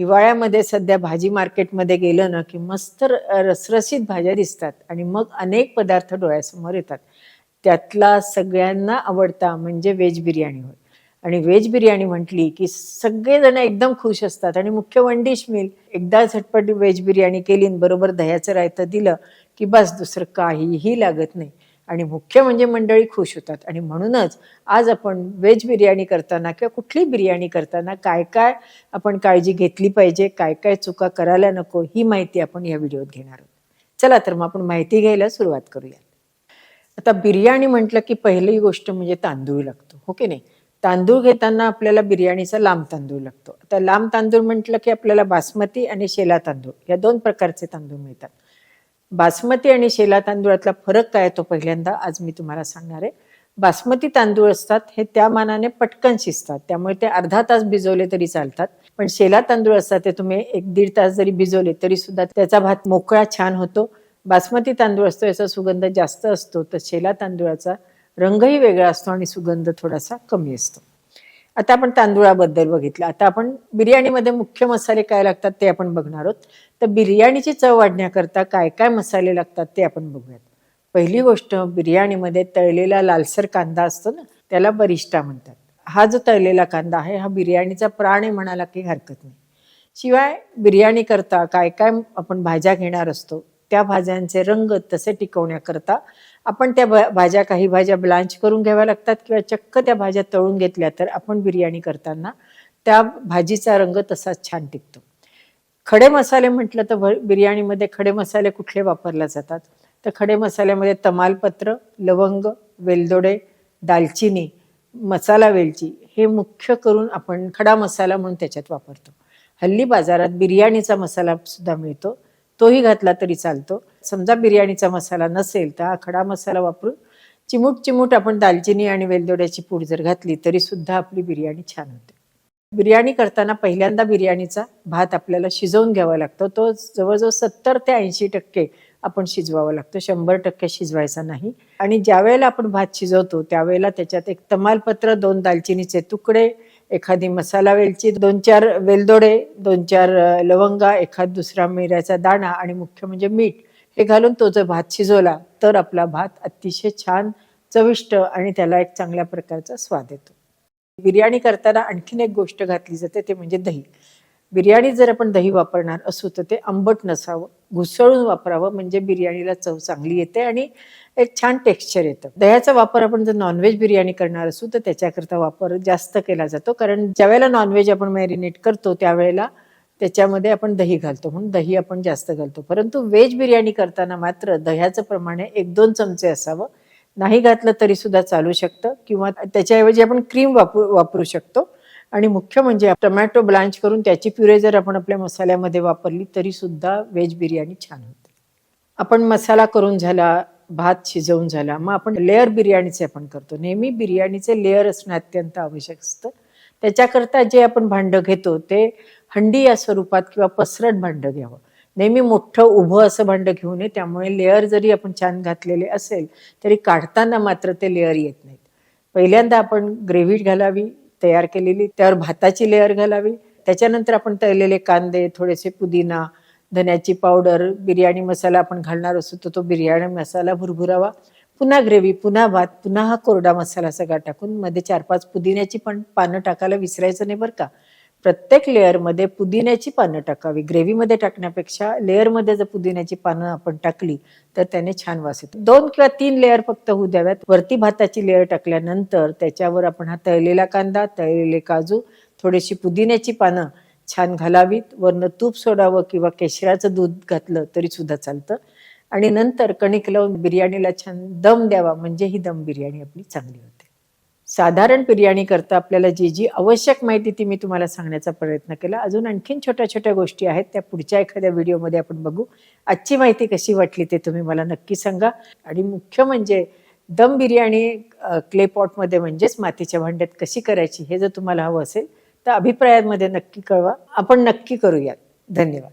हिवाळ्यामध्ये सध्या भाजी मार्केटमध्ये गेलं ना की मस्त र- रसरशीत भाज्या दिसतात आणि मग अनेक पदार्थ डोळ्यासमोर येतात. त्यातला सगळ्यांना आवडता म्हणजे व्हेज बिर्याणी होय. आणि व्हेज बिर्याणी म्हटली की सगळेजण एकदम खुश असतात आणि मुख्य वन डिश मिल एकदा झटपट व्हेज बिर्याणी केली आणि बरोबर दह्याचं रायतं दिलं की बस दुसरं काहीही लागत नाही. आणि मुख्य म्हणजे मंडळी खुश होतात. आणि म्हणूनच आज आपण व्हेज बिर्याणी करताना किंवा कुठली बिर्याणी करताना काय काय आपण काळजी घेतली पाहिजे काय काय चुका करायला नको ही माहिती आपण या व्हिडिओत घेणार आहोत. चला तर मग आपण माहिती घ्यायला सुरुवात करूया आता बिर्याणी म्हटलं की पहिली गोष्ट म्हणजे तांदूळ लागतो हो की नाही? तांदूळ घेताना आपल्याला बिर्याणीचा लांब तांदूळ लागतो. आता लांब तांदूळ म्हटलं की आपल्याला बासमती आणि शेला तांदूळ या दोन प्रकारचे तांदूळ मिळतात. बासमती आणि शेला तांदूळातला फरक काय तो पहिल्यांदा आज मी तुम्हाला सांगणार आहे. बासमती तांदूळ असतात हे त्या मानाने पटकन शिजतात. त्यामुळे ते अर्धा तास भिजवले तरी चालतात. पण शेला तांदूळ असतात ते तुम्ही एक दीड तास जरी भिजवले तरी सुद्धा त्याचा भात मोकळा छान होतो. बासमती तांदूळ असतो याचा सुगंध जास्त असतो तर शेला तांदूळाचा रंगही वेगळा असतो आणि सुगंध थोडासा कमी असतो. आता आपण तांदूळाबद्दल बघितलं. आता आपण बिर्याणीमध्ये मुख्य मसाले काय लागतात ते आपण बघणार आहोत. तर बिर्याणीची चव वाढण्याकरता काय काय मसाले लागतात ते आपण बघूयात. पहिली गोष्ट बिर्याणीमध्ये तळलेला लालसर कांदा असतो ना त्याला बरिष्ठा म्हणतात. हा जो तळलेला कांदा आहे हा बिर्याणीचा प्राण आहे म्हणाला काही हरकत नाही. शिवाय बिर्याणी करता काय काय आपण भाज्या घेणार असतो त्या भाज्यांचे रंग तसे टिकवण्याकरता आपण त्या भाज्या काही भाज्या ब्लांच करून घ्याव्या लागतात किंवा चक्क त्या भाज्या तळून घेतल्या तर आपण बिर्याणी करताना त्या भाजीचा रंग तसाच छान टिकतो. खडे मसाले म्हटलं तर बिर्याणीमध्ये खडे मसाले कुठले वापरले जातात? तर खडे मसाल्यामध्ये तमालपत्र लवंग वेलदोडे दालचिनी मसाला वेलची हे मुख्य करून आपण खडा मसाला म्हणून त्याच्यात वापरतो. हल्ली बाजारात बिर्याणीचा मसाला सुद्धा मिळतो. तोही घातला तरी चालतो. समजा बिर्याणीचा मसाला नसेल तर हा खडा मसाला वापरून चिमूट चिमूट आपण दालचिनी आणि वेलदोड्याची पूड जर घातली तरी सुद्धा आपली बिर्याणी छान होते. बिर्याणी करताना पहिल्यांदा बिर्याणीचा भात आपल्याला शिजवून घ्यावा लागतो. तो जवळजवळ सत्तर ते ऐंशी टक्के आपण शिजवावा लागतो. शंभर टक्के शिजवायचा नाही. आणि ज्या वेळेला आपण भात शिजवतो त्यावेळेला त्याच्यात एक तमालपत्र दोन दालचिनीचे तुकडे एखादी मसाला वेलची दोन चार वेलदोडे दोन चार लवंगा एखाद दुसरा मिऱ्याचा दाणा आणि मुख्य म्हणजे मीठ हे घालून तो जर भात शिजवला तर आपला भात अतिशय छान चविष्ट आणि त्याला एक चांगल्या प्रकारचा स्वाद येतो. बिर्याणी करताना आणखीन एक गोष्ट घातली जाते ते म्हणजे दही. बिर्याणी जर आपण दही वापरणार असू तर ते आंबट नसावं. घुसळून वापरावं म्हणजे बिर्याणीला चव चांगली येते आणि एक छान टेक्स्चर येतं. दह्याचा वापर आपण जर नॉनव्हेज बिर्याणी करणार असू तर त्याच्याकरता वापर जास्त केला जातो. कारण ज्यावेळेला नॉनव्हेज आपण मॅरिनेट करतो त्यावेळेला त्याच्यामध्ये आपण दही घालतो. म्हणून दही आपण जास्त घालतो. परंतु व्हेज बिर्याणी करताना मात्र दह्याचं प्रमाण एक दोन चमचे असावं. नाही घातलं तरी सुद्धा चालू शकतं. किंवा त्याच्याऐवजी आपण क्रीम वापरू वापरू शकतो. आणि मुख्य म्हणजे टोमॅटो ब्लांच करून त्याची प्युरे जर आपण आपल्या मसाल्यामध्ये वापरली तरी सुद्धा व्हेज बिर्याणी छान होते. आपण मसाला करून झाला भात शिजवून झाला मग आपण लेअर बिर्याणीचे आपण करतो. नेहमी बिर्याणीचे लेअर असणं अत्यंत आवश्यक असतं. त्याच्याकरता जे आपण भांडं घेतो ते हंडी या स्वरूपात किंवा पसरट भांडं घ्यावं. नेहमी मोठं उभं असं भांडं घेऊ नये त्यामुळे लेअर जरी आपण छान घातलेले असेल तरी काढताना मात्र ते लेअर येत नाहीत. पहिल्यांदा आपण ग्रेव्ही घालावी तयार केलेली त्यावर भाताची लेअर घालावी. त्याच्यानंतर आपण तळलेले कांदे थोडेसे पुदिना धन्याची पावडर बिर्याणी मसाला आपण घालणार असू तर तो बिर्याणी मसाला भुरभुरावा. पुन्हा ग्रेव्ही पुन्हा भात पुन्हा हा कोरडा मसाला सगळा टाकून मध्ये चार पाच पुदिन्याची पण पानं टाकायला विसरायचं नाही बरं का. प्रत्येक लेअरमध्ये पुदिन्याची पानं टाकावी. ग्रेव्हीमध्ये टाकण्यापेक्षा लेअरमध्ये जर पुदिन्याची पानं आपण टाकली तर त्याने छान वास येतो. दोन किंवा तीन लेअर फक्त होऊ द्याव्यात. वरती भाताची लेअर टाकल्यानंतर त्याच्यावर आपण हा तळलेला कांदा तळलेले काजू थोडीशी पुदिन्याची पानं छान घालावीत. वरनं तूप सोडावं किंवा केशराचं दूध घातलं तरी सुद्धा चालतं. आणि नंतर कणिक लावून बिर्याणीला छान दम द्यावा. म्हणजे ही दम बिर्याणी आपली चांगली होती. साधारण बिर्याणी करता आपल्याला जी जी आवश्यक माहिती ती मी तुम्हाला सांगण्याचा प्रयत्न केला. अजून आणखीन छोट्या छोट्या गोष्टी आहेत. त्या पुढच्या एखाद्या व्हिडिओमध्ये आपण बघू. आजची माहिती कशी वाटली ते तुम्ही मला नक्की सांगा. आणि मुख्य म्हणजे दम बिर्याणी क्ले पॉटमध्ये म्हणजेच मातीच्या भांड्यात कशी करायची हे जर तुम्हाला हवं असेल तर अभिप्रायांमध्ये नक्की कळवा. आपण नक्की करूयात. धन्यवाद.